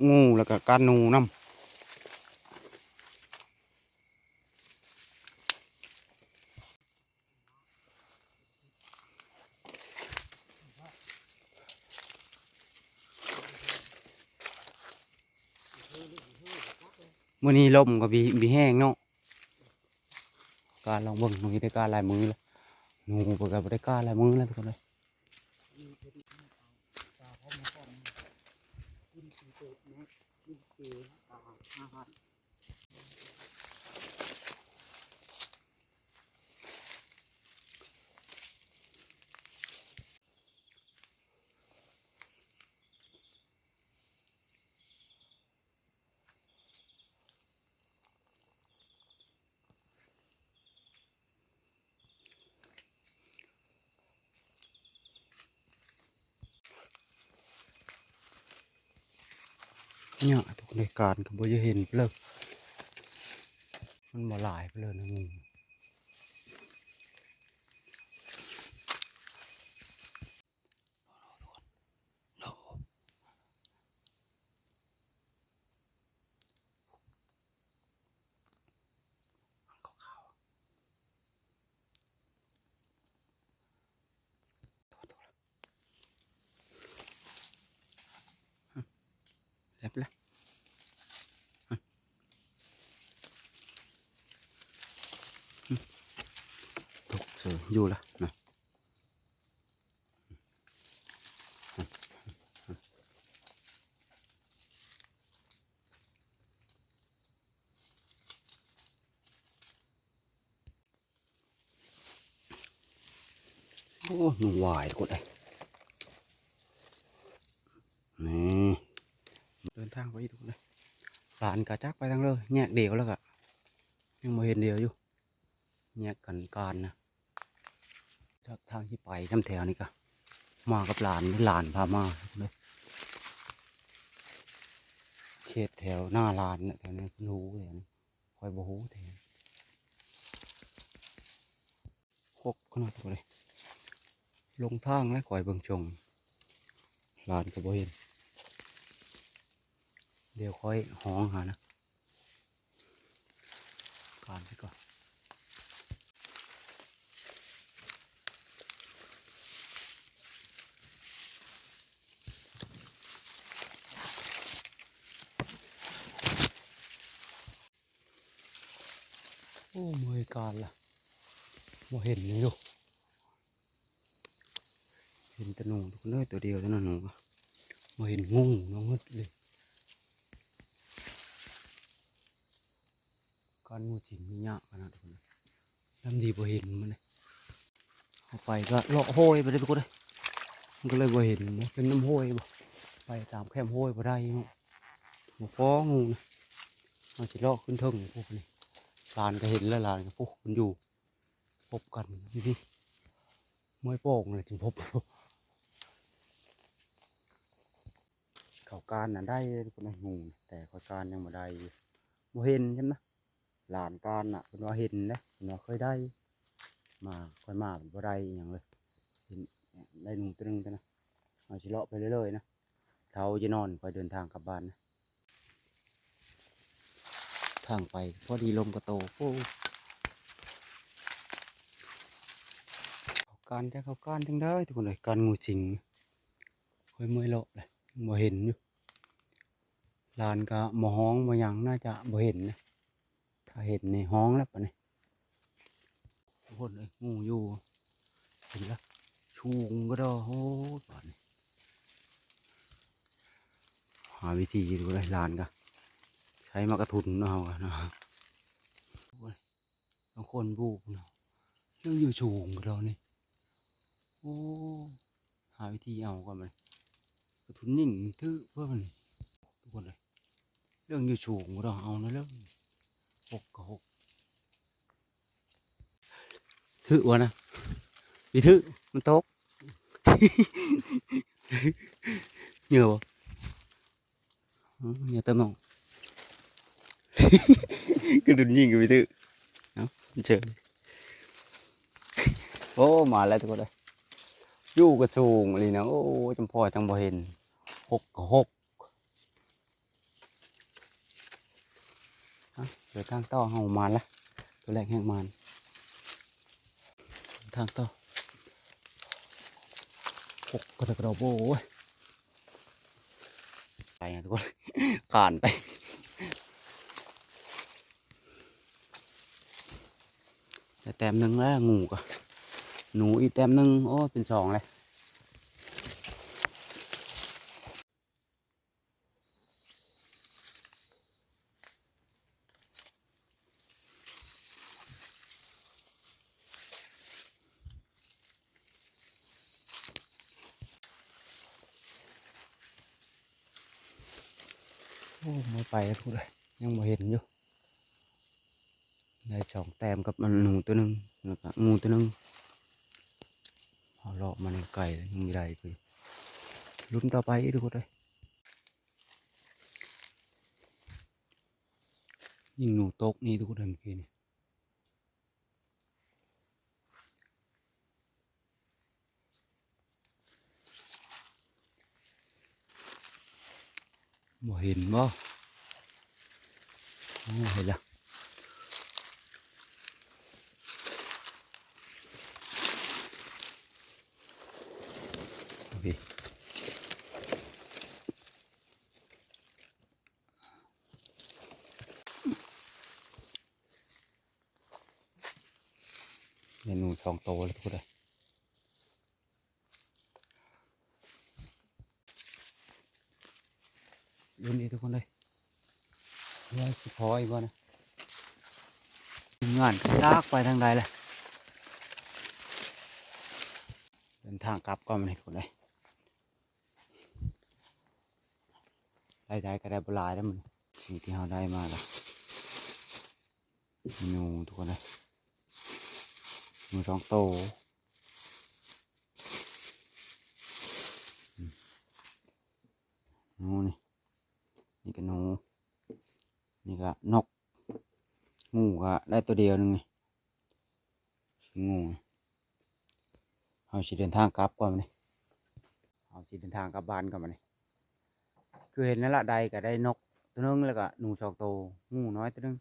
งูแซ่บเอาสิมาการลองเบิ่งว่าสิหมานบ่นะหลานยางไปก่อนละหลานก็ไปก่อนไปติดตามเบิ่งนะว่าสิหมานบ่อ่าการงูงูแล้วก็การนูน้ำมื่อนี้ลมก็บีบีแห้งเนาะการลองเบิ่งมันได้การลายมือแล้วงูเปิดกับได้การลายมือแล้วทุกคนเลย เนี่ยทุกคน เนี่ยทุกในการก็บ่จะเห็นเปลือกมันมาหลายไปเลยนะมึง ออยู่ละนะโอ้หนุ่มวายทุกคนเลยนี่เดินทางไปอีกทุกคนเลยหลานกะจักไปทางเลยแยกเดียวแล้วก็ยังมาเห็นเดียวอยู่แยกกันการนะ จากทางที่ไปน้ำแถวนี่ก็มากับหลานหลานพามาเลยเขตแถวหน้าลานเนี่ยแถวนี้รู้เลยนะคอยบ่ฮู้แถวหกขนาดตัวเลย ลงทางและก่อยเบิงชงหลานก็บเห็น เดี๋ยวค่อยห้องหานะ การไปก่อน โอ้เมยการล่ะบ่เห็นเลยลูกเห็นแต่หนูตัวน้อยตัวเดียวเท่านั้นหนูก็บ่เห็นงูน้องมืดเลยการงูสิงมีหยาขนาดนี้น้ำดีบ่เห็นมันเลยเอาไปก็เลาะห้อยไปเลยทุกคนเลยมันก็เลยบ่เห็นนะเป็นน้ำห้อยบ่ไปตามแคมห้อยบ่ได้เนาะบ่ฟ้องูนะมันสิเลาะขึ้นเทิงพวกนี้ ลานก็เห็นแล้วลานก็พวกมันอยู่ พบกันที่นี่มวยโป่งเลยจึงพบ เขาการน่ะได้คนนะงูแต่เขาการยังบ่ได้บ่เห็นใช่ไหมหลานการน่ะเป็นว่าเห็นนะเป็นว่าเคยได้ มาค่อยมาเป็นบ่ได้อย่างเลยเห็นได้หนุ่มตัวหนึงกันนะเอาชิเลาะไปเรื่อยๆนะเท้าจะนอนคอยเดินทางกลับบ้านนะ ทางไป พอดีลมกระโตโอ้เขาการแต่เขาการทั้งได้ทุกคนเลยการงูจริงค่อยเมื่อยเลเลยบ่เห็นอยู่ลานก็มอห้องบ่หยังน่าจะบ่เห็นนะถ้าเห็นในห้องแล้วปะเนี่ยทุกคนเลยงูอยู่เห็นแล้วชูงก็ได้โอ้ป่านนี้หาวิธีดูเลยลานกะ ใช้มากระทุนเนาะเอากะเนาะบางคนบูบเนาะยังอยู่ชูงก็ได้นี่โอ้หาวิธีเอาก่อนมันกระทุนนิ่งทื่อเพื่อมันทุกคนเลยรื่องอยู่สูงเราเอานะเรื่องหกกับหกถือวะนะวิถือมันตกเหนื่อ ก็ดุนยิงกับวิถือเอาเจอโอ้มาแล้วทุกคนเลยยู่กระสูงเลยนะโอ้จำพ่อจังบ่เห็นหกกับหกเดี๋ยวทางต่อเฮามาละตัวแรกแห้งมันทางต่อหกกระกระโบโอ้ไปนะทุกคนขานไป แต่แต้มหนึ่งแล้วงูกะหนูอีกแต้มหนึ่งโอ้เป็นสองเลยโอ้ไม่ไปแล้วทุกเลยยังไม่เห็นอยู่ ได้สองแต้มกับมันหนูตัวหนึ่งแล้วก็งูตัวหนึ่งเอาเลาะมาในไก่ยังมีได้ไปลุ้นต่อไปทุกคนเลยยิงหนูตกนี่ทุกคนเห็นเมื่อกี้นี่บ่เห็นบ่โอ้เห็นแล้ว เมนูสองโตเลยทุกคนเลยรุ่นนี้ทุกคนเลยว่าสิพออีกบ่นะงานลากไปทางใดเลยเดินทางกลับก่อนมันทุกคนเลยได้ได้ก็ได้บลายแล้วมันสิ่งที่เราได้มาล้วเมนูทุกคนเลย หนูสองโตวอืมหนูนี่ นี่ก็หนู นี่ก็นก งูก็ได้ตัวเดียวนึงนี่งูเอาสิเดินทางกลับก่อนมานี่เอาสิเดินทางกลับบ้านก่อนมานี่คือเห็นนั่นละใดก็ได้นกตัวนึงแล้วก็หนูสองตัวงูน้อยตัวนึง